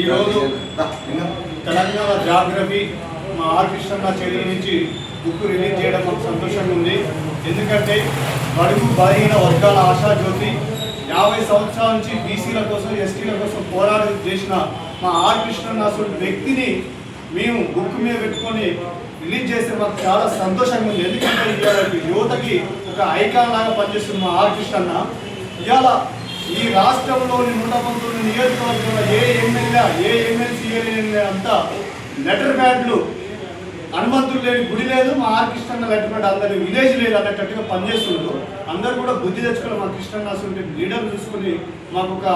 ఈరోజు తెలంగాణ జాగ్రఫీ మా ఆర్ కృష్ణ చేతుల నుంచి బుక్ రిలీజ్ చేయడం మాకు సంతోషంగా ఉంది. ఎందుకంటే బడుగు బలహీన వర్గాల ఆశాజ్యోతి యాభై సంవత్సరాల నుంచి బీసీల కోసం ఎస్టీల కోసం పోరాటం చేసిన మా ఆర్ కృష్ణన్న వ్యక్తిని మేము బుక్ మీద పెట్టుకొని రిలీజ్ చేస్తే మాకు చాలా సంతోషంగా ఉంది. ఎందుకంటే ఇవాళ యువతకి ఒక ఐకాన్ లాగా పనిచేస్తున్న మా ఆర్ కృష్ణన్న ఇవాళ ఈ రాష్ట్రంలోని నూట పంతొమ్మిది నియోజకవర్గంలో ఏ ఎమ్మెల్యే ఏ ఎమ్మెల్సీ అంతా లెటర్ ప్యాడ్లు హనుమంతుడు లేని గుడి లేదు. మా ఆర్ కృష్ణన్న లెటర్ ప్యాడ్ అందరి విలేజ్ లేదు అన్నట్టుగా పనిచేస్తుండ్రు. అందరు కూడా బుద్ధి తెచ్చుకొని మా కృష్ణన్న లీడర్ చూసుకుని మాకు ఒక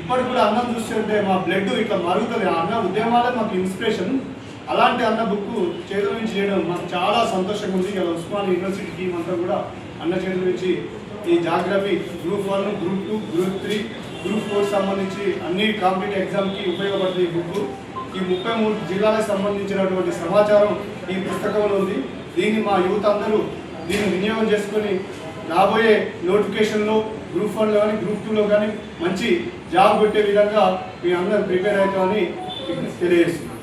ఇప్పటికి కూడా అన్నం చూస్తుంటే మా బ్లడ్ ఇట్లా మరుగుతుంది. ఆ అన్న ఉద్యమాలే మాకు ఇన్స్పిరేషన్. అలాంటి అన్న బుక్ చేతుల నుంచి చేయడం మాకు చాలా సంతోషంగా ఉంది. ఇలా ఉస్మాన్ యూనివర్సిటీ టీం అంతా కూడా అన్న చేతుల నుంచి ఈ geography group one group two group three group four సంబంధించి అన్ని కాంపిటేటివ్ ఎగ్జామ్కి ఉపయోగపడుతుంది ఈ బుక్ ఈ ముప్పై మూడు జిల్లాలకు సంబంధించినటువంటి సమాచారం ఈ పుస్తకంలో ఉంది. దీన్ని మా యువత అందరూ దీన్ని వినియోగం చేసుకొని రాబోయే నోటిఫికేషన్లో గ్రూప్ వన్లో కానీ గ్రూప్ టూలో కానీ మంచి జాబ్ పెట్టే విధంగా మీ అందరూ ప్రిపేర్ అవుతామని తెలియజేస్తున్నాను.